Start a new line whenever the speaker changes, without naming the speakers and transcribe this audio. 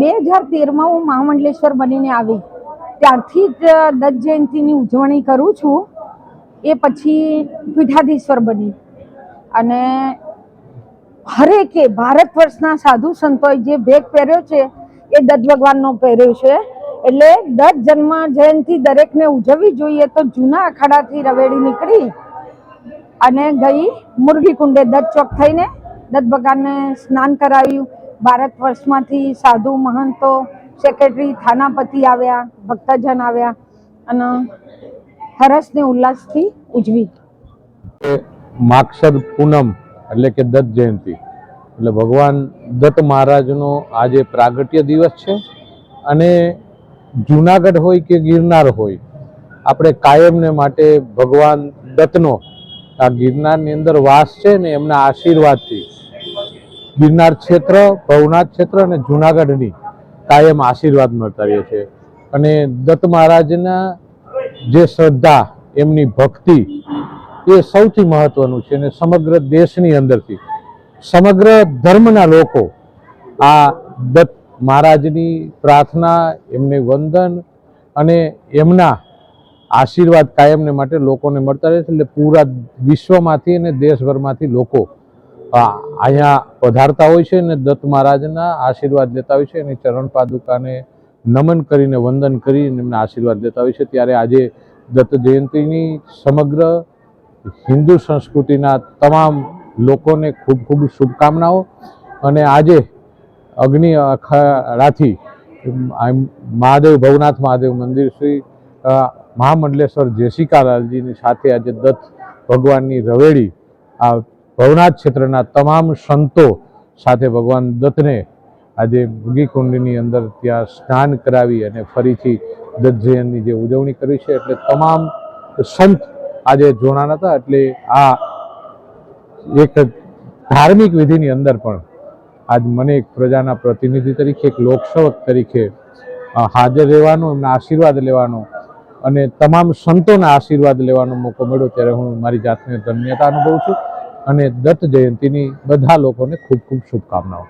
બે હજાર તેરમાં હું મહામંડલેશ્વર બનીને આવી. ત્યારથી જ દત્ત જયંતિની ઉજવણી કરું છું. એ પછી પીઠાધીશ્વર બની. અને હરેકે ભારત વર્ષના સાધુ સંતોએ જે ભેગ પહેર્યો છે, એ દત્ત ભગવાનનો પહેર્યો છે. એટલે દત્ત જન્મ જયંતિ દરેકને ઉજવવી જોઈએ તો જૂના અખાડાથી રવેડી નીકળી અને ગઈ મુરગી કુંડે દત્ત ચોક થઈને દત્ત ભગવાનને સ્નાન કરાવ્યું. ભારત વર્ષમાંથી સાધુ મહંતો સેક્રેટરી થાનાપતિ આવ્યા, ભક્તજન આવ્યા અને હરસ ને ઉલ્લાસથી ઉજવી.
માગસર પૂનમ એટલે કે દત્ત જયંતિ. એટલે ભગવાન દત્ત મહારાજનો આજે પ્રાગટ્ય દિવસ છે અને જુનાગઢ હોય કે ગિરનાર હોય, આપણે કાયમને માટે ભગવાન દત્તનો આ ગિરનારની અંદર વાસ છે ને એમના આશીર્વાદથી ગિરનાર ક્ષેત્ર, ભવનાથ ક્ષેત્ર અને જુનાગઢની કાયમ આશીર્વાદ મળતા રહે છે. અને દત્ત મહારાજના જે શ્રદ્ધા, એમની ભક્તિ, એ સૌથી મહત્વનું છે અને સમગ્ર દેશની અંદરથી. સમગ્ર ધર્મના લોકો આ દત્ત મહારાજની પ્રાર્થના, એમને વંદન અને એમના આશીર્વાદ કાયમને માટે લોકોને મળતા રહે છે. એટલે પૂરા વિશ્વમાંથી અને દેશભરમાંથી લોકો અહીંયા પધારતા હોય છે અને દત્ત મહારાજના આશીર્વાદ લેતા હોય છે અને ચરણ પાદુકાને નમન કરીને, વંદન કરીને એમના આશીર્વાદ લેતા હોય છે. ત્યારે આજે દત્ત જયંતિની સમગ્ર હિન્દુ સંસ્કૃતિના તમામ લોકોને ખૂબ ખૂબ શુભકામનાઓ. અને આજે અગ્નિ અખાડાથી મહાદેવ, ભવનાથ મહાદેવ મંદિર શ્રી મહામંડલેશ્વર જેશિકાલાલજીની સાથે આજે દત્ત ભગવાનની રવેડી આ ભવનાથ ક્ષેત્રના તમામ સંતો સાથે ભગવાન દત્તને આજે મૃગીકુંડની અંદર ત્યાં સ્નાન કરાવી અને ફરીથી દત્ત જયંતની જે ઉજવણી કરી છે, એટલે તમામ સંત આજે જોડાણ હતા, એટલે આ એક ધાર્મિક વિધિની અંદર પણ આજ મને એક પ્રજાના પ્રતિનિધિ તરીકે, એક લોકસેવક તરીકે હાજર રહેવાનો, એમના આશીર્વાદ લેવાનો અને તમામ સંતોના આશીર્વાદ લેવાનો મોકો મળ્યો, ત્યારે હું મારી જાતને ધન્યતા અનુભવું છું. અને દત્ત જયંતિની બધા લોકોને ખૂબ ખૂબ શુભકામનાઓ.